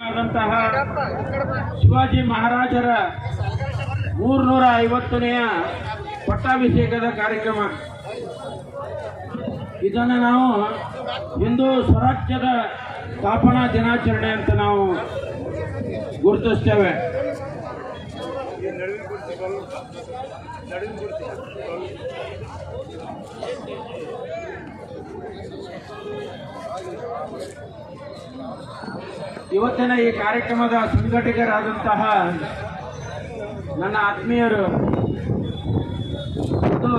ಆದಂತಹ ಶಿವಾಜಿ ಮಹಾರಾಜರ ಮೂರ್ನೂರ ಐವತ್ತನೆಯ ಪಟ್ಟಾಭಿಷೇಕದ ಕಾರ್ಯಕ್ರಮ. ಇದನ್ನು ನಾವು ಹಿಂದೂ ಸ್ವರಾಜ್ಯದ ಸ್ಥಾಪನಾ ದಿನಾಚರಣೆ ಅಂತ ನಾವು ಗುರುತಿಸ್ತೇವೆ. ಇವತ್ತಿನ ಈ ಕಾರ್ಯಕ್ರಮದ ಸಂಘಟಕರಾದಂತಹ ನನ್ನ ಆತ್ಮೀಯರು ಮತ್ತು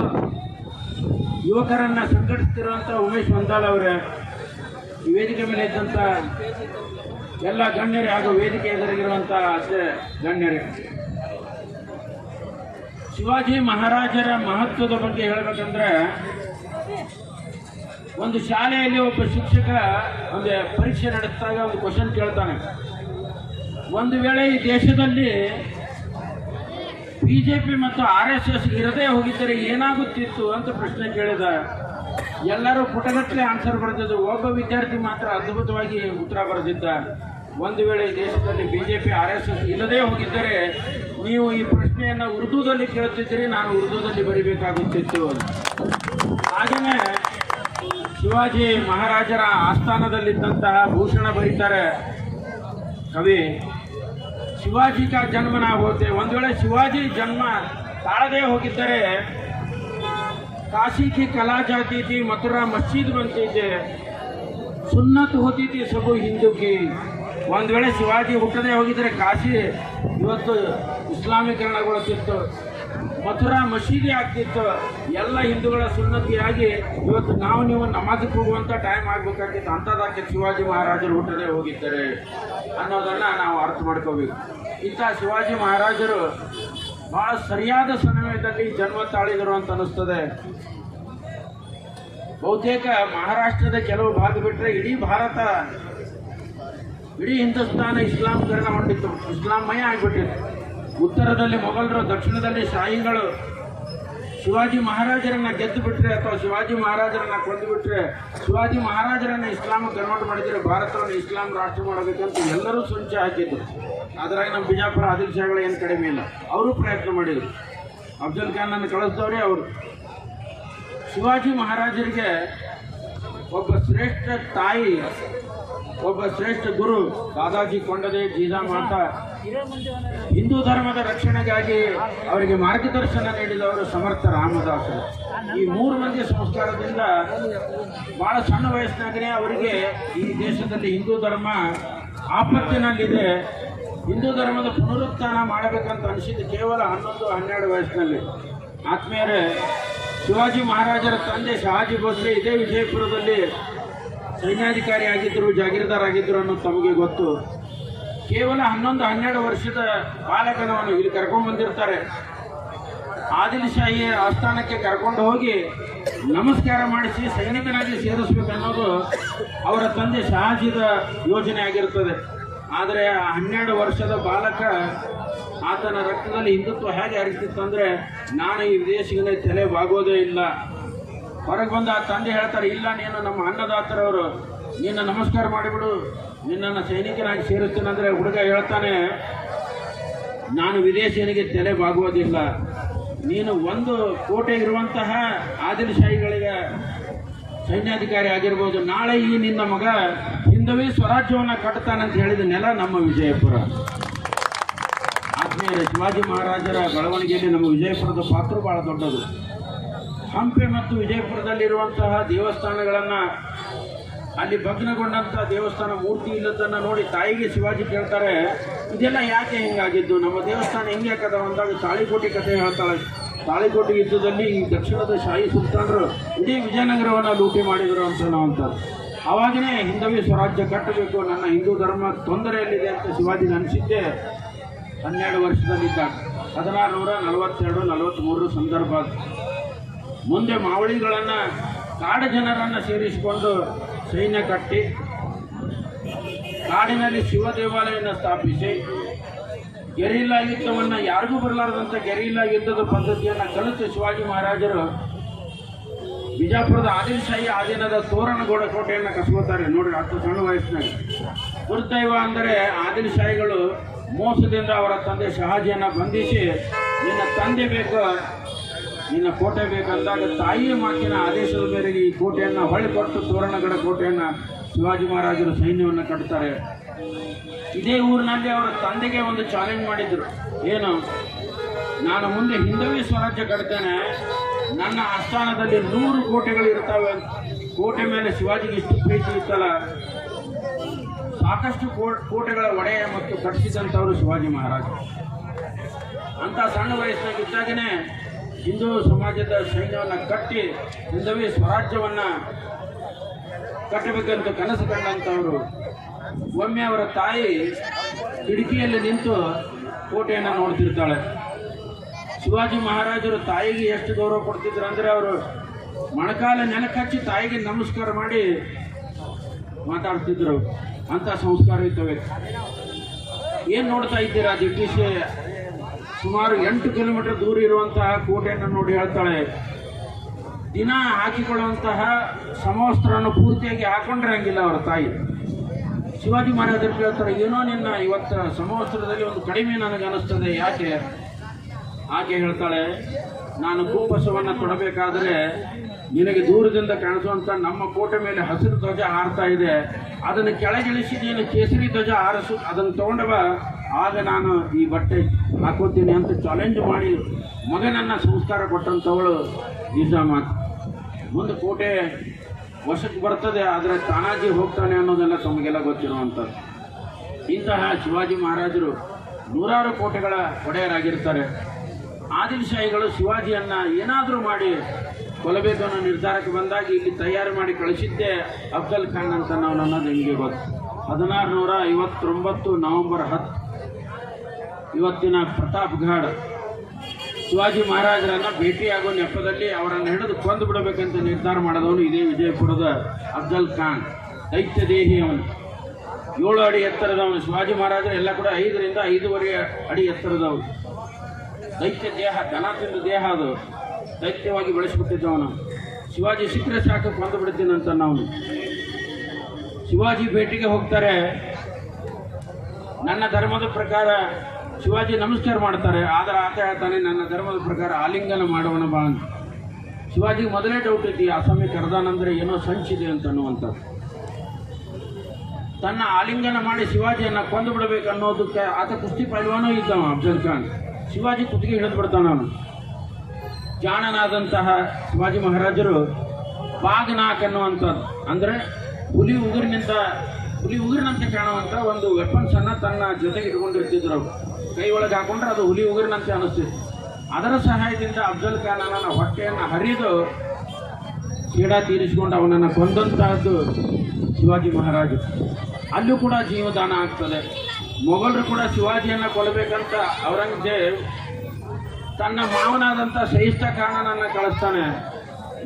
ಯುವಕರನ್ನು ಸಂಘಟಿಸ್ತಿರುವಂಥ ಉಮೇಶ್ ಮಂದಾಲ್ ಅವರೇ ವೇದಿಕೆ ಮೇಲೆ ಇದ್ದಂಥ ಎಲ್ಲ ಗಣ್ಯರೇ ಹಾಗೂ ವೇದಿಕೆ ಎದುರಿಗಿರುವಂಥ ಅಷ್ಟೇ ಗಣ್ಯರೇ. ಶಿವಾಜಿ ಮಹಾರಾಜರ ಮಹತ್ವದ ಬಗ್ಗೆ ಹೇಳಬೇಕಂದ್ರೆ ಒಂದು ಶಾಲೆಯಲ್ಲಿ ಒಬ್ಬ ಶಿಕ್ಷಕ ಒಂದು ಪರೀಕ್ಷೆ ನಡೆಸಿದಾಗ ಒಂದು ಕ್ವಶನ್ ಕೇಳ್ತಾನೆ. ಒಂದು ವೇಳೆ ಈ ದೇಶದಲ್ಲಿ ಬಿ ಜೆ ಪಿ ಮತ್ತು ಆರ್ ಎಸ್ ಎಸ್ ಇರದೇ ಹೋಗಿದ್ದರೆ ಏನಾಗುತ್ತಿತ್ತು ಅಂತ ಪ್ರಶ್ನೆ ಕೇಳಿದ. ಎಲ್ಲರೂ ಪುಟಗಟ್ಟಲೆ ಆನ್ಸರ್ ಬರೆದಿದ್ದು ಒಬ್ಬ ವಿದ್ಯಾರ್ಥಿ ಮಾತ್ರ ಅದ್ಭುತವಾಗಿ ಉತ್ತರ ಬರೆದಿದ್ದ. ಒಂದು ವೇಳೆ ಈ ದೇಶದಲ್ಲಿ B J P R S S ಇಲ್ಲದೇ ಹೋಗಿದ್ದರೆ ನೀವು ಈ ಪ್ರಶ್ನೆಯನ್ನು ಉರ್ದುದಲ್ಲಿ ಕೇಳುತ್ತಿದ್ದರೆ, ನಾನು ಉರ್ದುದಲ್ಲಿ ಬರಿಬೇಕಾಗುತ್ತಿತ್ತು. ಹಾಗೆಯೇ ಶಿವಾಜಿ ಮಹಾರಾಜರ ಆಸ್ಥಾನದಲ್ಲಿದ್ದಂತಹ ಭೂಷಣ ಬರೀತಾರೆ. ಕವಿ, ಶಿವಾಜಿ ಜನ್ಮ ನಾ ಹೋತೆ. ಒಂದು ವೇಳೆ ಶಿವಾಜಿ ಜನ್ಮ ತಾಳದೇ ಹೋಗಿದ್ದರೆ ಕಾಶಿ ಕಿ ಕಲಾ ಜಾತಿ ಥಿ ಮಥುರಾ ಮಸ್ಜಿದ್ ಬಂತಿದ್ದೆ ಸುನ್ನತ್ ಹೋತಿತಿ ಸಬು ಹಿಂದೂಕಿ. ಒಂದು ವೇಳೆ ಶಿವಾಜಿ ಹುಟ್ಟದೇ ಹೋಗಿದ್ದರೆ ಕಾಶಿ ಇವತ್ತು ಇಸ್ಲಾಮೀಕರಣಗೊಳ್ಳುತ್ತಿತ್ತು. ಮಥುರಾ ಮಸೀದಿ ಆಗ್ತಿತ್ತು. ಎಲ್ಲ ಹಿಂದೂಗಳ ಸುನ್ನತಿಯಾಗಿ ಇವತ್ತು ನಾವು ನೀವು ನಮಾಜಿಗೆ ಹೋಗುವಂಥ ಟೈಮ್ ಆಗ್ಬೇಕಾಗಿತ್ತು. ಅಂಥದ್ದಕ್ಕೆ ಶಿವಾಜಿ ಮಹಾರಾಜರು ಹುಟ್ಟದೇ ಹೋಗಿದ್ದಾರೆ ಅನ್ನೋದನ್ನು ನಾವು ಅರ್ಥ ಮಾಡ್ಕೋಬೇಕು. ಇಂಥ ಶಿವಾಜಿ ಮಹಾರಾಜರು ಬಹಳ ಸರಿಯಾದ ಸಮಯದಲ್ಲಿ ಜನ್ಮ ತಾಳಿದರು ಅಂತ ಅನ್ನಿಸ್ತದೆ. ಬಹುತೇಕ ಮಹಾರಾಷ್ಟ್ರದ ಕೆಲವು ಭಾಗ ಬಿಟ್ಟರೆ ಇಡೀ ಭಾರತ, ಇಡೀ ಹಿಂದೂಸ್ತಾನ ಇಸ್ಲಾಂಕರಣ ಹೊಂದಿತ್ತು. ಆಗಿಬಿಟ್ಟಿತ್ತು. ಉತ್ತರದಲ್ಲಿ ಮೊಘಲರು, ದಕ್ಷಿಣದಲ್ಲಿ ಶಾಹಿಗಳು. ಶಿವಾಜಿ ಮಹಾರಾಜರನ್ನ ಗೆದ್ದು ಬಿಟ್ರೆ ಅಥವಾ ಶಿವಾಜಿ ಮಹಾರಾಜರನ್ನ ಕೊಂದು ಬಿಟ್ರೆ ಶಿವಾಜಿ ಮಹಾರಾಜರನ್ನ ಇಸ್ಲಾಂ ಕನ್ವರ್ಟ್ ಮಾಡಿದರೆ ಭಾರತವನ್ನು ಇಸ್ಲಾಂ ರಾಷ್ಟ್ರ ಮಾಡಬೇಕಂತ ಎಲ್ಲರೂ ಸಂಚೆ ಹಾಕಿದ್ರು. ಅದ್ರಾಗ ನಮ್ಮ ಬಿಜಾಪುರ ಆದಿಲ್ ಶಾಹಿಗಳು ಏನು ಕಡಿಮೆ ಇಲ್ಲ. ಅವರು ಪ್ರಯತ್ನ ಮಾಡಿದರು. ಅಫ್ಜಲ್ ಅನ್ನು ಕಳಿಸಿದವರೇ ಅವರು. ಶಿವಾಜಿ ಮಹಾರಾಜರಿಗೆ ಒಬ್ಬ ಶ್ರೇಷ್ಠ ತಾಯಿ ಒಬ್ಬ ಶ್ರೇಷ್ಠ ಗುರು ದಾದಾಜಿ ಕೊಂಡದೆ ಜೀಜಾ ಮಾತಾ. ಹಿಂದೂ ಧರ್ಮದ ರಕ್ಷಣೆಗಾಗಿ ಅವರಿಗೆ ಮಾರ್ಗದರ್ಶನ ನೀಡಿದವರು ಸಮರ್ಥ ರಾಮದಾಸರು. ಈ ಮೂರು ಮಂದಿ ಸಂಸ್ಕಾರದಿಂದ ಬಹಳ ಸಣ್ಣ ವಯಸ್ಸಿನಾಗನೇ ಅವರಿಗೆ ಈ ದೇಶದಲ್ಲಿ ಹಿಂದೂ ಧರ್ಮ ಆಪತ್ತಿನಲ್ಲಿದೆ. ಹಿಂದೂ ಧರ್ಮದ ಪುನರುತ್ಥಾನ ಮಾಡಬೇಕಂತ ಅನಿಸಿದ್ದು ಕೇವಲ ಹನ್ನೊಂದು, ಹನ್ನೆರಡು ವಯಸ್ಸಿನಲ್ಲಿ. ಆತ್ಮೀಯರೇ ಶಿವಾಜಿ ಮಹಾರಾಜರ ತಂದೆ ಶಹಾಜಿ ಭೋಸ್ಲೆ ಇದೇ ವಿಜಯಪುರದಲ್ಲಿ ಸೈನ್ಯಾಧಿಕಾರಿ ಆಗಿದ್ದರು ಜಾಗೀರ್ದಾರ್ ಆಗಿದ್ದರು ಅನ್ನೋದು ತಮಗೆ ಗೊತ್ತು. ಕೇವಲ ಹನ್ನೊಂದು, ಹನ್ನೆರಡು ವರ್ಷದ ಬಾಲಕನವನ್ನು ಇಲ್ಲಿ ಕರ್ಕೊಂಡು ಬಂದಿರ್ತಾರೆ. ಆದಿಲ್ ಶಾಹಿ ಆಸ್ಥಾನಕ್ಕೆ ಕರ್ಕೊಂಡು ಹೋಗಿ ನಮಸ್ಕಾರ ಮಾಡಿಸಿ ಸೈನಿಕನಾಗಿ ಸೇರಿಸ್ಬೇಕು ಅನ್ನೋದು ಅವರ ತಂದೆ ಶಹಾಜಿದ ಯೋಜನೆ ಆಗಿರ್ತದೆ. ಆದರೆ ಹನ್ನೆರಡು ವರ್ಷದ ಬಾಲಕ ಆತನ ರಕ್ತದಲ್ಲಿ ಹಿಂದುತ್ವ ಹೇಗೆ ಹರಿತಿತ್ತು ಅಂದರೆ ನಾನು ಈ ವಿದೇಶಿಗನೇ ತಲೆ ಬಾಗೋದೇ ಇಲ್ಲ. ಹೊರಗೆ ಬಂದು ಆ ತಂದೆ ಹೇಳ್ತಾರೆ, ಇಲ್ಲ, ನೀನು ನಮ್ಮ ಅನ್ನದಾತರವರು. ನಿನ್ನ ನಮಸ್ಕಾರ ಮಾಡಿಬಿಡು. ನಿನ್ನನ್ನು ಸೈನಿಕನಾಗಿ ಸೇರಿಸ್ತೀನಿ ಅಂದರೆ ಹುಡುಗ ಹೇಳ್ತಾನೆ, ನಾನು ವಿದೇಶಿಯನಿಗೆ ತಲೆ ಬಾಗುವುದಿಲ್ಲ. ನೀನು ಒಂದು ಕೋಟೆ ಇರುವಂತಹ ಆದಿಲ್ ಶಾಹಿಗಳಿಗೆ ಸೈನ್ಯಾಧಿಕಾರಿ ಆಗಿರ್ಬೋದು. ನಾಳೆ ಈ ನಿನ್ನ ಮಗ ಹಿಂದವೇ ಸ್ವರಾಜ್ಯವನ್ನು ಕಟ್ತಾನಂತ ಹೇಳಿದ ನೆಲ ನಮ್ಮ ವಿಜಯಪುರ. ಆದ್ಮೇಲೆ ಶಿವಾಜಿ ಮಹಾರಾಜರ ಬೆಳವಣಿಗೆಯಲ್ಲಿ ನಮ್ಮ ವಿಜಯಪುರದ ಪಾತ್ರ ಭಾಳ ದೊಡ್ಡದು. ಹಂಪೆ ಮತ್ತು ವಿಜಯಪುರದಲ್ಲಿರುವಂತಹ ದೇವಸ್ಥಾನಗಳನ್ನು ಅಲ್ಲಿ ಭಗ್ನಗೊಂಡಂಥ ದೇವಸ್ಥಾನ ಮೂರ್ತಿ ಇಲ್ಲದನ್ನು ನೋಡಿ ತಾಯಿಗೆ ಶಿವಾಜಿ ಕೇಳ್ತಾರೆ, ಇದೆಲ್ಲ ಯಾಕೆ ಹಿಂಗಾಗಿದ್ದು? ನಮ್ಮ ದೇವಸ್ಥಾನ ಹೆಂಗೆ ಯಾಕದ ಅಂದಾಗ ತಾಳಿಕೋಟೆ ಕಥೆ ಹೇಳ್ತಾಳೆ. ತಾಳಿಕೋಟೆ ಯುದ್ಧದಲ್ಲಿ ಈ ದಕ್ಷಿಣದ ಶಾಹಿ ಸುಲ್ತಾನರು ಇಡೀ ವಿಜಯನಗರವನ್ನು ಲೂಟಿ ಮಾಡಿದರು ಅಂತ ನಾವು ಅವಾಗನೇ ಹಿಂದವೇ ಸ್ವರಾಜ್ಯ ಕಟ್ಟಬೇಕು, ನನ್ನ ಹಿಂದೂ ಧರ್ಮ ತೊಂದರೆಯಲ್ಲಿದೆ ಅಂತ ಶಿವಾಜಿ ಅನಿಸಿದ್ದೆ ಹನ್ನೆರಡು ವರ್ಷದಲ್ಲಿದ್ದಾಗ. ಹದಿನಾರು ನೂರ ನಲವತ್ತೆರಡು ನಲವತ್ತ್ಮೂರು ಸಂದರ್ಭ. ಮುಂದೆ ಮಾವಳಿಗಳನ್ನು ಕಾಡು ಜನರನ್ನು ಸೇರಿಸಿಕೊಂಡು ಸೈನ್ಯ ಕಟ್ಟಿ, ಕಾಡಿನಲ್ಲಿ ಶಿವ ದೇವಾಲಯವನ್ನು ಸ್ಥಾಪಿಸಿ, ಗೆರಿಲ್ಲಾ ಯುದ್ಧವನ್ನು ಯಾರಿಗೂ ಬರಲಾರದಂಥ ಗೆರಿಲ್ಲಾ ಯುದ್ಧದ ಪದ್ಧತಿಯನ್ನು ಕಲಿತು ಶಿವಾಜಿ ಮಹಾರಾಜರು ಬಿಜಾಪುರದ ಆದಿಲ್ ಶಾಹಿ ಆಧೀನದ ತೋರಣಗೌಡ ಕೋಟೆಯನ್ನು ಕಸ್ಕೋತಾರೆ ನೋಡ್ರಿ ಹತ್ತು ಸಣ್ಣ ವಯಸ್ಸಿನಲ್ಲಿ. ದುರ್ದೈವ ಅಂದರೆ ಆದಿಲ್ ಶಾಹಿಗಳು ಮೋಸದಿಂದ ಅವರ ತಂದೆ ಶಹಾಜಿಯನ್ನು ಬಂಧಿಸಿ ನಿನ್ನ ತಂದೆ ಬೇಕು ನಿನ್ನ ಕೋಟೆ ಬೇಕಂದಾಗ ತಾಯಿಯ ಮಾತಿನ ಆದೇಶದ ಮೇರೆಗೆ ಈ ಕೋಟೆಯನ್ನು ಹೊಳೆ ಕೊಟ್ಟು ತೋರಣಗಡ ಕೋಟೆಯನ್ನು ಶಿವಾಜಿ ಮಹಾರಾಜರು ಸೈನ್ಯವನ್ನು ಕಟ್ತಾರೆ. ಇದೇ ಊರಿನಲ್ಲಿ ಅವರ ತಂದೆಗೆ ಒಂದು ಚಾಲೆಂಜ್ ಮಾಡಿದ್ರು. ಏನು? ನಾನು ಮುಂದೆ ಹಿಂದವಿ ಸ್ವರಾಜ್ಯ ಕಟ್ತೇನೆ. ನನ್ನ ಆಸ್ಥಾನದಲ್ಲಿ ನೂರು ಕೋಟೆಗಳು ಇರ್ತವೆ. ಕೋಟೆ ಮೇಲೆ ಶಿವಾಜಿಗೆ ಇಷ್ಟು ಪ್ರೀತಿ ಇತ್ತಲ್ಲ. ಸಾಕಷ್ಟು ಕೋಟೆಗಳ ಒಡೆಯ ಮತ್ತು ಕಟ್ಟಿಸಿದಂಥವರು ಶಿವಾಜಿ ಮಹಾರಾಜ ಅಂತ ಸಣ್ಣ ವಯಸ್ಸಿನಾಗಿದ್ದಾಗನೇ ಹಿಂದೂ ಸಮಾಜದ ಸೈನ್ಯವನ್ನು ಕಟ್ಟಿ ಹಿಂದವಿ ಸ್ವರಾಜ್ಯವನ್ನು ಕಟ್ಟಬೇಕಂತ ಕನಸು ಕಂಡಂಥವರು. ಒಮ್ಮೆ ಅವರ ತಾಯಿ ಕಿಟಕಿಯಲ್ಲಿ ನಿಂತು ಕೋಟೆಯನ್ನು ನೋಡ್ತಿರ್ತಾಳೆ. ಶಿವಾಜಿ ಮಹಾರಾಜರು ತಾಯಿಗೆ ಎಷ್ಟು ಗೌರವ ಕೊಡ್ತಿದ್ರು ಅಂದರೆ ಅವರು ಮೊಣಕಾಲ ನೆನಕಚ್ಚಿ ತಾಯಿಗೆ ನಮಸ್ಕಾರ ಮಾಡಿ ಮಾತಾಡ್ತಿದ್ರು. ಅಂತ ಸಂಸ್ಕಾರ ಇರ್ತವೆ ಏನು ನೋಡ್ತಾ ಇದ್ದೀರಾ ದಿಟ್ಟಿಸಿ ಸುಮಾರು ಎಂಟು ಕಿಲೋಮೀಟರ್ ದೂರ ಇರುವಂತಹ ಕೋಟೆಯನ್ನು ನೋಡಿ ಹೇಳ್ತಾಳೆ, ದಿನ ಹಾಕಿಕೊಳ್ಳುವಂತಹ ಸಮವಸ್ತ್ರವನ್ನು ಪೂರ್ತಿಯಾಗಿ ಹಾಕೊಂಡ್ರೆ ಹಂಗಿಲ್ಲ ಅವರ ತಾಯಿ. ಶಿವಾಜಿ ಮಹಾರಾಜರು ಕೇಳ್ತಾರೆ, ಏನೋ ನಿನ್ನ ಇವತ್ತು ಸಮವಸ್ತ್ರದಲ್ಲಿ ಒಂದು ಕಡಿಮೆ ನನಗೆ ಅನಿಸ್ತದೆ, ಯಾಕೆ? ಆಕೆ ಹೇಳ್ತಾಳೆ, ನಾನು ಕೂಪಸವನ್ನು ಕೊಡಬೇಕಾದ್ರೆ ನಿನಗೆ ದೂರದಿಂದ ಕಾಣಿಸುವಂತ ನಮ್ಮ ಕೋಟೆ ಮೇಲೆ ಹಸಿರು ಧ್ವಜ ಹಾರ್ತಾ ಇದೆ. ಅದನ್ನು ಕೆಳಗಿಳಿಸಿ ನೀನು ಕೇಸರಿ ಧ್ವಜ ಹಾರಿಸು, ಅದನ್ನು ತಗೊಂಡವ, ಆಗ ನಾನು ಈ ಬಟ್ಟೆ ಹಾಕೋತೀನಿ ಅಂತ ಚಾಲೆಂಜ್ ಮಾಡಿ ಮಗನನ್ನು ಸಂಸ್ಕಾರ ಕೊಟ್ಟಂಥವಳು ನಿಜಾಮಾತ್ ಮುಂದೆ ಕೋಟೆ ವಶಕ್ಕೆ ಬರ್ತದೆ, ಆದರೆ ತಾನಾಜಿ ಹೋಗ್ತಾನೆ ಅನ್ನೋದೆಲ್ಲ ತಮಗೆಲ್ಲ ಗೊತ್ತಿರುವಂಥದ್ದು. ಇಂತಹ ಶಿವಾಜಿ ಮಹಾರಾಜರು ನೂರಾರು ಕೋಟೆಗಳ ಒಡೆಯರಾಗಿರ್ತಾರೆ. ಆದಿಲ್ ಶಿವಾಜಿಯನ್ನು ಏನಾದರೂ ಮಾಡಿ ಕೊಲ್ಲಬೇಕು ಅನ್ನೋ ನಿರ್ಧಾರಕ್ಕೆ ಬಂದಾಗ ಇಲ್ಲಿ ತಯಾರು ಮಾಡಿ ಕಳಿಸಿದ್ದೇ ಅಫ್ಜಲ್ ಖಾನ್ ಅಂತ ನಾವು ಅನ್ನೋದು ನಿಮಗೆ ಗೊತ್ತು ಹದಿನಾರು ನೂರ ಐವತ್ತೊಂಬತ್ತು ನವಂಬರ್ ಹತ್ತು ಇವತ್ತಿನ ಪ್ರತಾಪ್ಗಢ ಶಿವಾಜಿ ಮಹಾರಾಜರನ್ನು ಭೇಟಿಯಾಗುವ ನೆಪದಲ್ಲಿ ಅವರನ್ನು ಹಿಡಿದು ಕೊಂದು ಬಿಡಬೇಕಂತ ನಿರ್ಧಾರ ಮಾಡಿದವನು ಇದೇ ವಿಜಯಪುರದ ಅಫ್ಜಲ್ ಖಾನ್. ದೈತ್ಯ ದೇಹಿ ಅವನು. ಏಳು ಅಡಿ ಎತ್ತರದವನು. ಶಿವಾಜಿ ಮಹಾರಾಜರು ಎಲ್ಲ ಕೂಡ ಐದರಿಂದ ಐದೂವರೆ ಅಡಿ ಎತ್ತರದವನು. ದೈತ್ಯ ದೇಹ ದನ ತಿಂದು ದೇಹ ಅದು. ದೈತ್ಯವಾಗಿ ಬೆಳೆಸಿಬಿಟ್ಟಿದ್ದವನು. ಶಿವಾಜಿ ಸಿಕ್ಕರೆ ಸಾಕು, ಕೊಂದು ಬಿಡ್ತೀನಂತ ನಾವು ಶಿವಾಜಿ ಭೇಟಿಗೆ ಹೋಗ್ತಾರೆ. ನನ್ನ ಧರ್ಮದ ಪ್ರಕಾರ ಶಿವಾಜಿ ನಮಸ್ಕಾರ ಮಾಡ್ತಾರೆ, ಆದರೆ ಆತ ಹೇಳ್ತಾನೆ, ನನ್ನ ಧರ್ಮದ ಪ್ರಕಾರ ಆಲಿಂಗನ ಮಾಡೋಣ ಬಾ ಅಂತ. ಶಿವಾಜಿ ಮೊದಲೇ ಡೌಟ್ ಐತಿ ಸ್ವಾಮಿ ಕರೆದಾನಂದ್ರೆ ಏನೋ ಸಂಚಿದೆ ಅಂತ ಅನ್ನುವಂಥದ್ದು. ತನ್ನ ಆಲಿಂಗನ ಮಾಡಿ ಶಿವಾಜಿಯನ್ನು ಕೊಂದು ಬಿಡಬೇಕು ಅನ್ನೋದಕ್ಕೆ ಆತ ಕುಸ್ತಿ ಪೈಲ್ವಾನೂ ಇದ್ದವ ಅಫ್ಜಲ್ ಖಾನ್. ಶಿವಾಜಿ ಕುತ್ತಿಗೆ ಹಿಡಿದು ಬಿಡ್ತಾನ ಅವನು. ಜಾಣನಾದಂತಹ ಶಿವಾಜಿ ಮಹಾರಾಜರು ಬಾಗ್ನಾಕ್ ಅನ್ನುವಂಥದ್ದು. ಅಂದರೆ ಹುಲಿ ಉಗುರಿನಿಂದ, ಹುಲಿ ಉಗುರಿನಂತೆ ಕಾಣುವಂಥ ಒಂದು ವೆಪನ್ಸನ್ನು ತನ್ನ ಜೊತೆಗೆ ಇಟ್ಕೊಂಡಿರ್ತಿದ್ರು ಅವರು. ಕೈ ಒಳಗೆ ಹಾಕೊಂಡ್ರೆ ಅದು ಹುಲಿ ಉಗುರಿನಂತೆ ಅನಿಸ್ತಿತ್ತು ಅದರ ಸಹಾಯದಿಂದ ಅಫ್ಜಲ್ ಖಾನನ ಹೊಟ್ಟೆಯನ್ನು ಹರಿದು ಕೀಡ ತೀರಿಸಿಕೊಂಡು ಅವನನ್ನು ಕೊಂದಂತಹದ್ದು ಶಿವಾಜಿ ಮಹಾರಾಜರು ಅಲ್ಲೂ ಕೂಡ ಜೀವದಾನ ಆಗ್ತದೆ. ಮೊಘಲರು ಕೂಡ ಶಿವಾಜಿಯನ್ನು ಕೊಲ್ಲಬೇಕಂತ ಔರಂಗಜೇಬ್ ತನ್ನ ಮಾವನಾದಂಥ ಶೈಸ್ತ ಖಾನನನ್ನು ಕಳಿಸ್ತಾನೆ.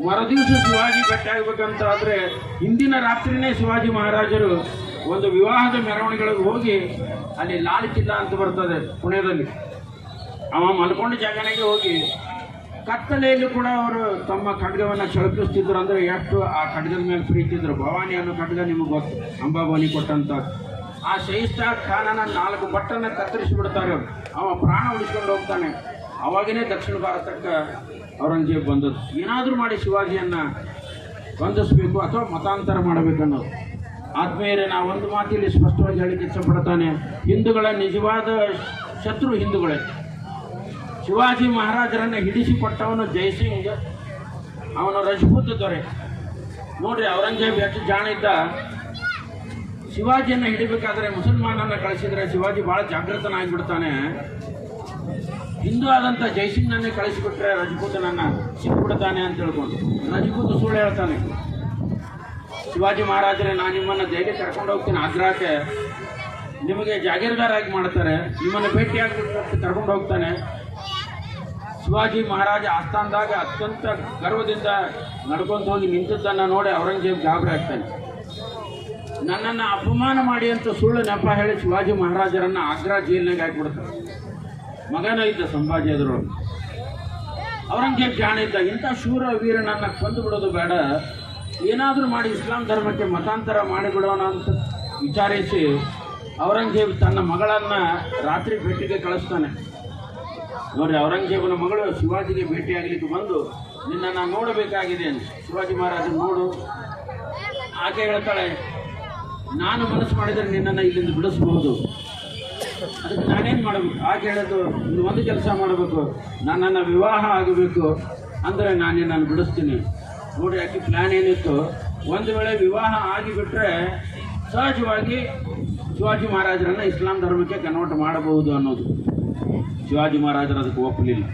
ಮರುದಿವಸ ಶಿವಾಜಿ ಭೇಟಿಯಾಗಬೇಕಂತ ಆದರೆ ಹಿಂದಿನ ರಾತ್ರಿನೇ ಶಿವಾಜಿ ಮಹಾರಾಜರು ಒಂದು ವಿವಾಹದ ಮೆರವಣಿಗೆಗಳಿಗೆ ಹೋಗಿ ಅಲ್ಲಿ ಲಾಲ್ ಕಿಲ್ಲಾ ಅಂತ ಬರ್ತದೆ ಪುಣೆಯಲ್ಲಿ. ಅವ ಮಲ್ಕೊಂಡ ಜಾಗನಾಗೆ ಹೋಗಿ ಕತ್ತಲೆಯಲ್ಲಿ ಕೂಡ ಅವರು ತಮ್ಮ ಖಡ್ಗವನ್ನು ಚಳಕಿಸ್ತಿದ್ರು ಅಂದ್ರೆ ಎಷ್ಟು ಆ ಖಡ್ಗದ ಮೇಲೆ ಪ್ರೀತಿದ್ರು ಭವಾನಿ ಅನ್ನೋ ಖಡ್ಗ ನಿಮಗೆ ಗೊತ್ತು. ಅಂಬಾಭವಾನಿ ಕೊಟ್ಟಂತ ಆ ಶೈಷ್ಠಾ ಖಾನನ ನಾಲ್ಕು ಬಟ್ಟನ್ನು ಕತ್ತರಿಸಿ ಬಿಡ್ತಾರೆ ಅವ್ರು. ಅವ ಪ್ರಾಣ ಉಳಿಸ್ಕೊಂಡು ಹೋಗ್ತಾನೆ. ಅವಾಗನೇ ದಕ್ಷಿಣ ಭಾರತಕ್ಕೆ ಔರಂಗಜೇಬ್ ಬಂದದ್ದು ಏನಾದರೂ ಮಾಡಿ ಶಿವಾಜಿಯನ್ನು ಬಂಧಿಸಬೇಕು ಅಥವಾ ಮತಾಂತರ ಮಾಡಬೇಕನ್ನೋದು. ಆತ್ಮೀಯರೇ ನಾವು ಒಂದು ಮಾತಿಲ್ಲಿ ಸ್ಪಷ್ಟವಾಗಿ ಹೇಳಿಕ್ಕೆ ಇಷ್ಟಪಡ್ತಾನೆ. ಹಿಂದೂಗಳ ನಿಜವಾದ ಶತ್ರು ಹಿಂದೂಗಳೇ. ಶಿವಾಜಿ ಮಹಾರಾಜರನ್ನು ಹಿಡಿಸಿಕೊಟ್ಟವನು ಜಯಸಿಂಗ್ ಅವನು ರಜಪೂತ ದೊರೆ. ನೋಡ್ರಿ, ಔರಂಗಜೇಬ್ ಎಷ್ಟು ಜಾಣ ಇದ್ದ. ಶಿವಾಜಿಯನ್ನು ಹಿಡಿಬೇಕಾದ್ರೆ ಮುಸಲ್ಮಾನನ್ನು ಕಳಿಸಿದರೆ ಶಿವಾಜಿ ಭಾಳ ಜಾಗೃತನಾಗಿಬಿಡ್ತಾನೆ ಹಿಂದೂ ಆದಂಥ ಜೈಸಿಂಗ್ನನ್ನೇ ಕಳಿಸಿಬಿಟ್ರೆ ರಜಪೂತನನ್ನ ಸಿಕ್ಬಿಡ್ತಾನೆ ಅಂತ ಹೇಳ್ಕೊಂಡು ರಜಪೂತ ಸುಳ್ಳು ಹೇಳ್ತಾನೆ. ಶಿವಾಜಿ ಮಹಾರಾಜರೇ, ನಾನು ನಿಮ್ಮನ್ನು ದೆಹಲಿ ಕರ್ಕೊಂಡು ಹೋಗ್ತೀನಿ. ಆಗ್ರಹಕ್ಕೆ ನಿಮಗೆ ಜಾಗೀರ್ದಾರಾಗಿ ಮಾಡ್ತಾರೆ. ನಿಮ್ಮನ್ನು ಭೇಟಿಯಾಗಿ ಕರ್ಕೊಂಡು ಹೋಗ್ತಾನೆ. ಶಿವಾಜಿ ಮಹಾರಾಜ ಆಸ್ಥಾನದಾಗ ಅತ್ಯಂತ ಗರ್ವದಿಂದ ನಡ್ಕೊಂಡು ಹೋಗಿ ನಿಂತದ್ದನ್ನು ನೋಡಿ ಔರಂಗಜೇಬ್ ಗಾಬರಿ ಆಗ್ತಾನೆ. ನನ್ನನ್ನು ಅಪಮಾನ ಮಾಡಿ ಅಂತ ಸುಳ್ಳು ನೆಪ ಹೇಳಿ ಶಿವಾಜಿ ಮಹಾರಾಜರನ್ನು ಆಗ್ರಾ ಜೈಲಿನಾಗ ಹಾಕಿಬಿಡ್ತಾರೆ. ಮಗನ ಇದ್ದ ಸಂಭಾಜಿ ಎದುರು ಔರಂಗಜೇಬ್ ಜಾಣ ಇದ್ದ ಇಂಥ ಶೂರ ವೀರನನ್ನ ಕೊಂದು ಬಿಡೋದು ಬೇಡ. ಏನಾದರೂ ಮಾಡಿ ಇಸ್ಲಾಂ ಧರ್ಮಕ್ಕೆ ಮತಾಂತರ ಮಾಡಿಬಿಡೋಣ ಅಂತ ವಿಚಾರಿಸಿ ಔರಂಗಜೇಬ್ ತನ್ನ ಮಗಳನ್ನು ರಾತ್ರಿ ಭೇಟಿಗೆ ಕಳಿಸ್ತಾನೆ. ನೋಡ್ರಿ, ಔರಂಗಜೇಬನ ಮಗಳು ಶಿವಾಜಿಗೆ ಭೇಟಿಯಾಗಲಿಕ್ಕೆ ಬಂದು, ನಿನ್ನನ್ನು ನೋಡಬೇಕಾಗಿದೆ ಅಂತ. ಶಿವಾಜಿ ಮಹಾರಾಜ, ನೋಡು. ಆಕೆ ಹೇಳ್ತಾಳೆ, ನಾನು ಮನಸ್ಸು ಮಾಡಿದರೆ ನಿನ್ನನ್ನು ಇಲ್ಲಿಂದ ಬಿಡಿಸಬಹುದು ನಾನೇನು ಮಾಡಬೇಕು ಆಕೆ ಹೇಳೋದು ಒಂದು ಕೆಲಸ ಮಾಡಬೇಕು. ನನ್ನನ್ನು ವಿವಾಹ ಆಗಬೇಕು ಅಂದರೆ ನಾನೇ ನಾನು ಬಿಡಿಸ್ತೀನಿ. ನೋಡಿ, ಆಕೆ ಪ್ಲ್ಯಾನ್ ಏನಿತ್ತು? ಒಂದು ವೇಳೆ ವಿವಾಹ ಆಗಿಬಿಟ್ರೆ ಸಹಜವಾಗಿ ಶಿವಾಜಿ ಮಹಾರಾಜರನ್ನು ಇಸ್ಲಾಂ ಧರ್ಮಕ್ಕೆ ಕನ್ವರ್ಟ್ ಮಾಡಬಹುದು ಅನ್ನೋದು. ಶಿವಾಜಿ ಮಹಾರಾಜರು ಅದಕ್ಕೆ ಒಪ್ಪಲಿಲ್ಲ.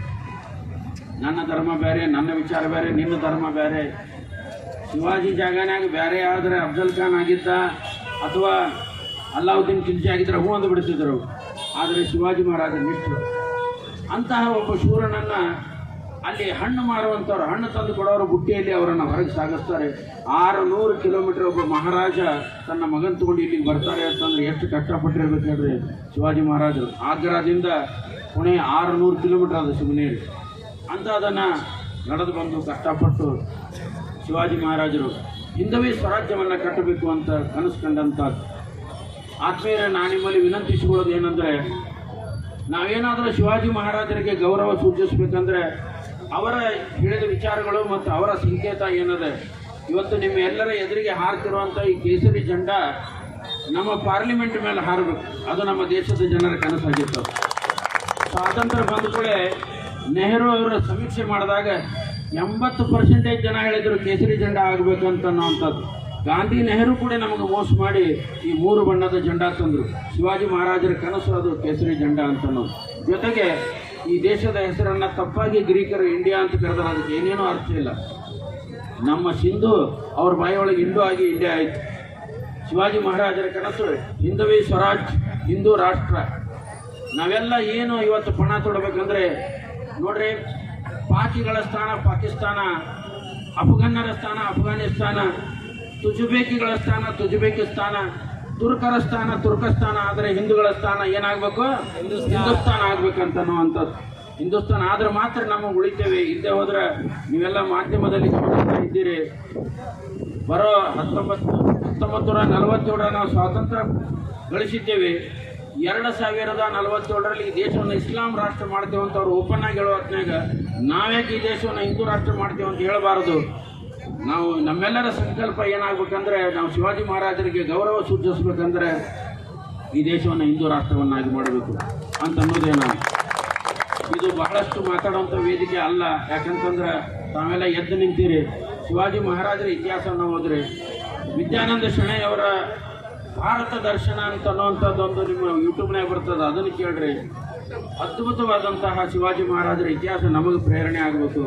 ನನ್ನ ಧರ್ಮ ಬೇರೆ, ನನ್ನ ವಿಚಾರ ಬೇರೆ, ನಿನ್ನ ಧರ್ಮ ಬೇರೆ. ಶಿವಾಜಿ ಜಾಗನಾಗ ಬೇರೆ ಆದರೆ ಅಫ್ಜಲ್ ಖಾನ್ ಆಗಿದ್ದ ಅಥವಾ ಅಲ್ಲಾವುದ್ದೀನ್ ಖಿಲ್ಜಿ ಆಗಿದ್ದರೆ ಹೂ ಅಂದು ಬಿಡ್ತಿದ್ರು ಆದರೆ ಶಿವಾಜಿ ಮಹಾರಾಜ ನಿಷ್ಠು ಅಂತಹ ಒಬ್ಬ ಶೂರನನ್ನು ಅಲ್ಲಿ ಹಣ್ಣು ಮಾರುವಂಥವ್ರು, ಹಣ್ಣು ತಂದು ಕೊಡೋರು ಬುಟ್ಟಿಯಲ್ಲಿ ಅವರನ್ನು ಹೊರಗೆ ಸಾಗಿಸ್ತಾರೆ. ಆರು ನೂರು ಕಿಲೋಮೀಟರ್ ಒಬ್ಬ ಮಹಾರಾಜ ತನ್ನ ಮಗನ ತಗೊಂಡು ಇಲ್ಲಿಗೆ ಬರ್ತಾರೆ ಅಂತಂದ್ರೆ ಎಷ್ಟು ಕಷ್ಟಪಟ್ಟಿರ್ಬೇಕು ಹೇಳ್ರಿ ಶಿವಾಜಿ ಮಹಾರಾಜರು. ಆಗ್ರಾದಿಂದ ಪುಣೆ ಆರು ನೂರು ಕಿಲೋಮೀಟರ್ ಅದು ಶಿವನೇರಿ ಅಂತ ಅದನ್ನು ನಡೆದು ಬಂದು ಕಷ್ಟಪಟ್ಟು ಶಿವಾಜಿ ಮಹಾರಾಜರು ಹಿಂದವೇ ಸ್ವರಾಜ್ಯವನ್ನು ಕಟ್ಟಬೇಕು ಅಂತ ಕನಸು ಆತ್ಮೀಯರೇ ನಾನು ನಿಮ್ಮಲ್ಲಿ ವಿನಂತಿಸಿಕೊಳ್ಳೋದು ಏನಂದರೆ, ನಾವೇನಾದರೂ ಶಿವಾಜಿ ಮಹಾರಾಜರಿಗೆ ಗೌರವ ಸೂಚಿಸಬೇಕಂದ್ರೆ, ಅವರ ಹೇಳಿದ ವಿಚಾರಗಳು ಮತ್ತು ಅವರ ಸಂಕೇತ ಏನಿದೆ, ಇವತ್ತು ನಿಮ್ಮ ಎಲ್ಲರ ಎದುರಿಗೆ ಹಾರ್ತಿರುವಂಥ ಈ ಕೇಸರಿ ಜಂಡ ನಮ್ಮ ಪಾರ್ಲಿಮೆಂಟ್ ಮೇಲೆ ಹಾರಬೇಕು. ಅದು ನಮ್ಮ ದೇಶದ ಜನರ ಕನಸಾಗಿತ್ತು ಸ್ವಾತಂತ್ರ್ಯ ಬಂದ ಕೂಡಲೇ ನೆಹರು ಅವರ ಸಮೀಕ್ಷೆ ಮಾಡಿದಾಗ ಎಂಬತ್ತು ಪರ್ಸೆಂಟೇಜ್ ಜನ ಹೇಳಿದರು ಕೇಸರಿ ಜೆಂಡ ಆಗಬೇಕಂತ ಅನ್ನೋವಂಥದ್ದು ಗಾಂಧಿ ನೆಹರು ಕೂಡ ನಮಗೆ ಮೋಸ ಮಾಡಿ ಈ ಮೂರು ಬಣ್ಣದ ಜೆಂಡಾ ತಂದರು. ಶಿವಾಜಿ ಮಹಾರಾಜರ ಕನಸು ಅದು, ಕೇಸರಿ ಜೆಂಡಾ ಅಂತ ಜೊತೆಗೆ ಈ ದೇಶದ ಹೆಸರನ್ನು ತಪ್ಪಾಗಿ ಗ್ರೀಕರು ಇಂಡಿಯಾ ಅಂತ ಕರೆದ್ರೆ, ಅದಕ್ಕೆ ಏನೇನೂ ಅರ್ಥ ಇಲ್ಲ. ನಮ್ಮ ಸಿಂಧು ಅವ್ರ ಬಾಯಿಯೊಳಗೆ ಹಿಂದೂ ಆಗಿ ಇಂಡಿಯಾ ಆಯಿತು. ಶಿವಾಜಿ ಮಹಾರಾಜರ ಕನಸು, ಹಿಂದವೇ ಸ್ವರಾಜ್, ಹಿಂದೂ ರಾಷ್ಟ್ರ. ನಾವೆಲ್ಲ ಏನು ಇವತ್ತು ಪಣ ತೊಡಬೇಕಂದ್ರೆ, ನೋಡ್ರಿ, ಪಾಕಿಗಳ ಸ್ಥಾನ ಪಾಕಿಸ್ತಾನ ಅಫ್ಘನ್ನರ ಸ್ಥಾನ, ಅಫ್ಘಾನಿಸ್ತಾನ ತುಜುಬೇಕಿಗಳ ಸ್ಥಾನ ತುಜುಬೇಕಿಸ್ತಾನ ತುರ್ಕರ ಸ್ಥಾನ ತುರ್ಕಸ್ತಾನ ಆದರೆ ಹಿಂದೂಗಳ ಸ್ಥಾನ ಏನಾಗಬೇಕು? ಹಿಂದೂಸ್ತಾನ ಆಗ್ಬೇಕಂತ ಅನ್ನುವಂಥದ್ದು. ಹಿಂದೂಸ್ತಾನ ಆದರೆ ಮಾತ್ರ ನಮ್ಮ ಉಳಿತೇವೆ. ಇದ್ದೇ ಹೋದ್ರೆ ನೀವೆಲ್ಲ ಮಾಧ್ಯಮದಲ್ಲಿ ಗಮನಿಸ್ತಾ ಇದ್ದೀರಿ. ಬರೋ ಹತ್ತೊಂಬತ್ತು ಹತ್ತೊಂಬತ್ತು ನೂರ ನಲವತ್ತೇಳರ ನಾವು ಸ್ವಾತಂತ್ರ್ಯ ಗಳಿಸಿದ್ದೇವೆ. ಎರಡು ಸಾವಿರದ ನಲವತ್ತೇಳರಲ್ಲಿ ಈ ದೇಶವನ್ನು ಇಸ್ಲಾಂ ರಾಷ್ಟ್ರ ಮಾಡ್ತೇವೆ ಅಂತ ಅವ್ರು ಓಪನ್ ಆಗಿ ಹೇಳೋ ಹೊತ್ನ್ಯಾಗ ನಾವ್ಯಾಕೆ ಈ ದೇಶವನ್ನು ಹಿಂದೂ ರಾಷ್ಟ್ರ ಮಾಡ್ತೇವೆ ಅಂತ ಹೇಳಬಾರದು? ನಾವು ನಮ್ಮೆಲ್ಲರ ಸಂಕಲ್ಪ ಏನಾಗಬೇಕಂದ್ರೆ ನಾವು ಶಿವಾಜಿ ಮಹಾರಾಜರಿಗೆ ಗೌರವ ಸೂಚಿಸಬೇಕಂದ್ರೆ ಈ ದೇಶವನ್ನು ಹಿಂದೂ ರಾಷ್ಟ್ರವನ್ನಾಗಿ ಮಾಡಬೇಕು ಅಂತ ಅನ್ನೋದೇನ ಇದು ಬಹಳಷ್ಟು ಮಾತಾಡುವಂಥ ವೇದಿಕೆ ಅಲ್ಲ. ಯಾಕಂತಂದ್ರೆ ತಾವೆಲ್ಲ ಎದ್ದು ನಿಂತೀರಿ. ಶಿವಾಜಿ ಮಹಾರಾಜರ ಇತಿಹಾಸವನ್ನು ಹೋದ್ರಿ ವಿದ್ಯಾನಂದ ಶೆಣೆಯವರ ಭಾರತ ದರ್ಶನ ಅಂತ ಅನ್ನುವಂಥದ್ದೊಂದು ನಿಮ್ಮ ಯೂಟ್ಯೂಬ್ನಾಗ ಬರ್ತದೆ. ಅದನ್ನು ಕೇಳ್ರಿ. ಅದ್ಭುತವಾದಂತಹ ಶಿವಾಜಿ ಮಹಾರಾಜರ ಇತಿಹಾಸ ನಮಗೆ ಪ್ರೇರಣೆ ಆಗಬೇಕು.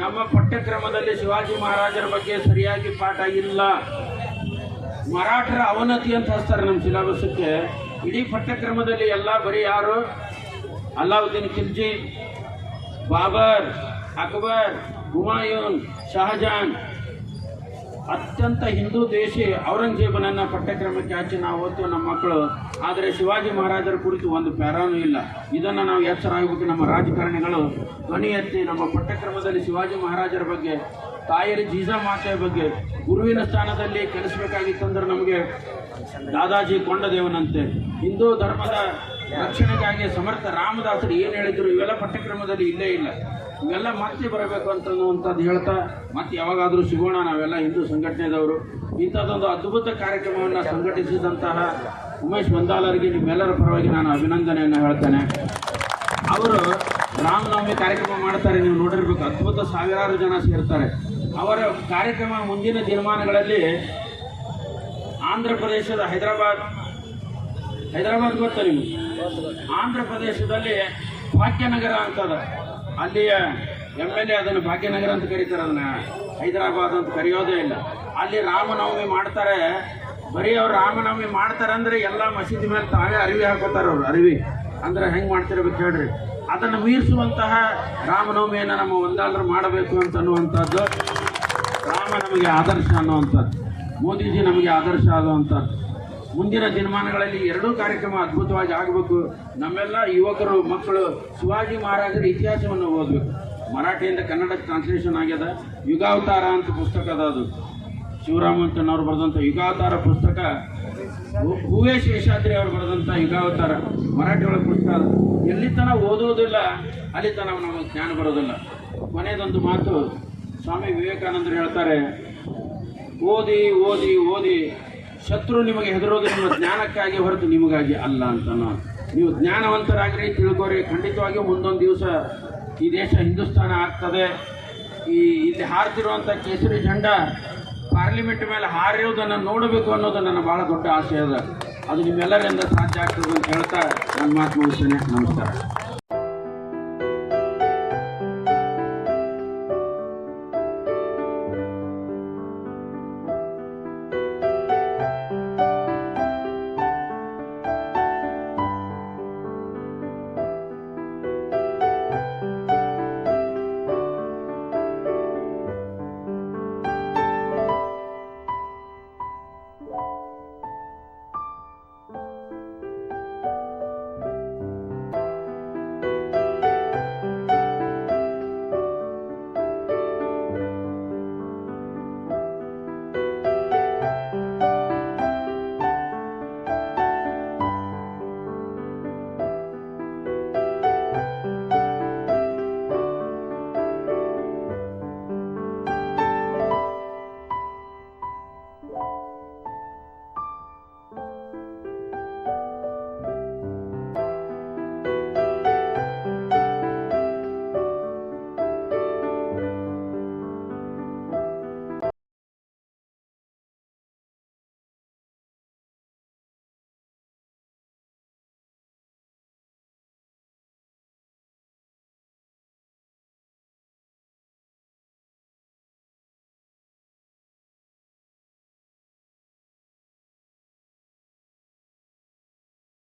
ನಮ್ಮ ಪಠ್ಯಕ್ರಮದಲ್ಲಿ ಶಿವಾಜಿ ಮಹಾರಾಜರ ಬಗ್ಗೆ ಸರಿಯಾಗಿ ಪಾಠ ಇಲ್ಲ. ಮರಾಠರ ಅವನತಿ ಅಂತ ಹಚ್ತಾರೆ ನಮ್ಮ ಸಿಲೆಬಸ್ಸಕ್ಕೆ. ಇಡೀ ಪಠ್ಯಕ್ರಮದಲ್ಲಿ ಎಲ್ಲ ಬರೀ ಯಾರು? ಅಲ್ಲಾವುದ್ದೀನ್ ಖಿಲ್ಜಿ, ಬಾಬರ್, ಅಕ್ಬರ್, ಹುಮಾಯೂನ್, ಶಹಜಾನ್ ಅತ್ಯಂತ ಹಿಂದೂ ದೇಶಿ ಔರಂಗಜೇಬನನ್ನ ಪಠ್ಯಕ್ರಮಕ್ಕೆ ಹಚ್ಚಿ ನಾವು ಓದ್ತೀವಿ ನಮ್ಮ ಮಕ್ಕಳು. ಆದರೆ ಶಿವಾಜಿ ಮಹಾರಾಜರ ಕುರಿತು ಒಂದು ಪ್ಯಾರಾನೂ ಇಲ್ಲ. ಇದನ್ನು ನಾವು ಎಚ್ಚರ ಆಗಬೇಕು ನಮ್ಮ ರಾಜಕಾರಣಿಗಳು. ಧ್ವನಿ ಎತ್ತಿ ನಮ್ಮ ಪಠ್ಯಕ್ರಮದಲ್ಲಿ ಶಿವಾಜಿ ಮಹಾರಾಜರ ಬಗ್ಗೆ ತಾಯರಿ ಜೀಜಾ ಮಾತೆಯ ಬಗ್ಗೆ, ಗುರುವಿನ ಸ್ಥಾನದಲ್ಲಿ ಕಲಿಸಬೇಕಾಗಿತ್ತಂದ್ರೆ ನಮಗೆ ದಾದಾಜಿ ಕೊಂಡದೇವನಂತೆ. ಹಿಂದೂ ಧರ್ಮದ ರಕ್ಷಣೆಗಾಗಿ ಸಮರ್ಥ ರಾಮದಾಸರು ಏನು ಹೇಳಿದ್ರು ಇವೆಲ್ಲ ಪಠ್ಯಕ್ರಮದಲ್ಲಿ ಇಲ್ಲೇ ಇಲ್ಲ. ಇವೆಲ್ಲ ಮತ್ತೆ ಬರಬೇಕು ಅಂತನ್ನುವಂಥದ್ದು ಹೇಳ್ತಾ, ಮತ್ತೆ ಯಾವಾಗಾದರೂ ಸಿಗೋಣ, ನಾವೆಲ್ಲ ಹಿಂದೂ ಸಂಘಟನೆದವರು. ಇಂಥದ್ದೊಂದು ಅದ್ಭುತ ಕಾರ್ಯಕ್ರಮವನ್ನು ಸಂಘಟಿಸಿದಂತಹ ಉಮೇಶ್ ಬಂದಾಲರಿಗೆ ನಿಮ್ಮೆಲ್ಲರ ಪರವಾಗಿ ನಾನು ಅಭಿನಂದನೆಯನ್ನು ಹೇಳ್ತೇನೆ. ಅವರು ರಾಮನವಮಿ ಕಾರ್ಯಕ್ರಮ ಮಾಡ್ತಾರೆ, ನೀವು ನೋಡಿರ್ಬೇಕು, ಅದ್ಭುತ ಸಾವಿರಾರು ಜನ ಸೇರ್ತಾರೆ. ಅವರ ಕಾರ್ಯಕ್ರಮ ಮುಂದಿನ ದಿನಮಾನಗಳಲ್ಲಿ ಆಂಧ್ರ ಪ್ರದೇಶದ ಹೈದರಾಬಾದ್ ಹೈದರಾಬಾದ್ ಗೊತ್ತಾ ನಿಮ್ಗೆ? ಆಂಧ್ರ ಪ್ರದೇಶದಲ್ಲಿ ಭಾಗ್ಯನಗರ ಅಂತದ. ಅಲ್ಲಿಯ ಎಂ ಎಲ್ ಎ ಅದನ್ನು ಭಾಗ್ಯನಗರ ಅಂತ ಕರೀತಾರೆ ಅದನ್ನ. ಹೈದರಾಬಾದ್ ಅಂತ ಕರೆಯೋದೇ ಇಲ್ಲ. ಅಲ್ಲಿ ರಾಮನವಮಿ ಮಾಡ್ತಾರೆ. ಬರೀ ಅವ್ರು ರಾಮನವಮಿ ಮಾಡ್ತಾರೆ ಅಂದ್ರೆ ಎಲ್ಲ ಮಸೀದಿ ಮೇಲೆ ತಾವೇ ಅರಿವಿ ಹಾಕೋತಾರೆ ಅವರು, ಅರಿವಿ. ಅಂದ್ರೆ ಹೆಂಗೆ ಮಾಡ್ತಿರ್ಬೇಕು ಹೇಳ್ರಿ. ಅದನ್ನು ಮೀರಿಸುವಂತಹ ರಾಮನವಮಿಯನ್ನು ನಮ್ಮ ಒಂದಾದ್ರೂ ಮಾಡಬೇಕು ಅಂತ ಅನ್ನುವಂಥದ್ದು ರಾಮ ನಮಗೆ ಆದರ್ಶ ಅನ್ನುವಂಥದ್ದು. ಮೋದಿಜಿ ನಮಗೆ ಆದರ್ಶ ಆಗುವಂಥದ್ದು ಮುಂದಿನ ದಿನಮಾನಗಳಲ್ಲಿ ಎರಡೂ ಕಾರ್ಯಕ್ರಮ ಅದ್ಭುತವಾಗಿ ಆಗಬೇಕು. ನಮ್ಮೆಲ್ಲ ಯುವಕರು, ಮಕ್ಕಳು, ಶಿವಾಜಿ ಮಹಾರಾಜರ ಇತಿಹಾಸವನ್ನು ಓದಬೇಕು. ಮರಾಠಿಯಿಂದ ಕನ್ನಡಕ್ಕೆ ಟ್ರಾನ್ಸ್ಲೇಷನ್ ಆಗ್ಯದ. ಯುಗಾವತಾರ ಅಂತ ಪುಸ್ತಕ ಅದ ಅದು. ಶಿವರಾಮಂತನವರು ಬರೆದಂಥ ಯುಗಾವತಾರ ಪುಸ್ತಕ. ಹೂವೇ ಶೇಷಾದ್ರಿ ಅವರು ಬರೆದಂಥ ಯುಗಾವತಾರ. ಮರಾಠಿ ಒಳಗೆ ಪುಸ್ತಕ. ಎಲ್ಲಿ ತನಕ ಓದುವುದಿಲ್ಲ ಅಲ್ಲಿ ತನಕ ನಮಗೆ ಜ್ಞಾನ ಬರೋದಿಲ್ಲ. ಕೊನೆಯದೊಂದು ಮಾತು ಸ್ವಾಮಿ ವಿವೇಕಾನಂದರು ಹೇಳ್ತಾರೆ. ಓದಿ ಓದಿ ಓದಿ. ಶತ್ರು ನಿಮಗೆ ಹೆದರೋದು ನಿಮ್ಮ ಜ್ಞಾನಕ್ಕಾಗಿ ಹೊರತು ನಿಮಗಾಗಿ ಅಲ್ಲ ಅಂತ ನೀವು ಜ್ಞಾನವಂತರಾಗ್ರಿ ತಿಳ್ಕೊರಿ ಖಂಡಿತವಾಗಿಯೂ ಮುಂದೊಂದು ದಿವಸ ಈ ದೇಶ ಹಿಂದೂಸ್ತಾನ ಆಗ್ತದೆ. ಈ ಇಲ್ಲಿ ಹಾರ್ತಿರುವಂಥ ಕೇಸರಿ ಝಂಡ ಪಾರ್ಲಿಮೆಂಟ್ ಮೇಲೆ ಹಾರಿರುವುದನ್ನು ನೋಡಬೇಕು ಅನ್ನೋದು ನನ್ನ ಭಾಳ ದೊಡ್ಡ ಆಸೆ ಅದ. ಅದು ನಿಮ್ಮೆಲ್ಲರಿಂದ ಸಾಧ್ಯ ಆಗ್ತದೆ ಅಂತ ಹೇಳ್ತಾ ನನ್ನ ಮಾತು ಮುಗಿಸ್ತೇನೆ. ನಮಸ್ಕಾರ.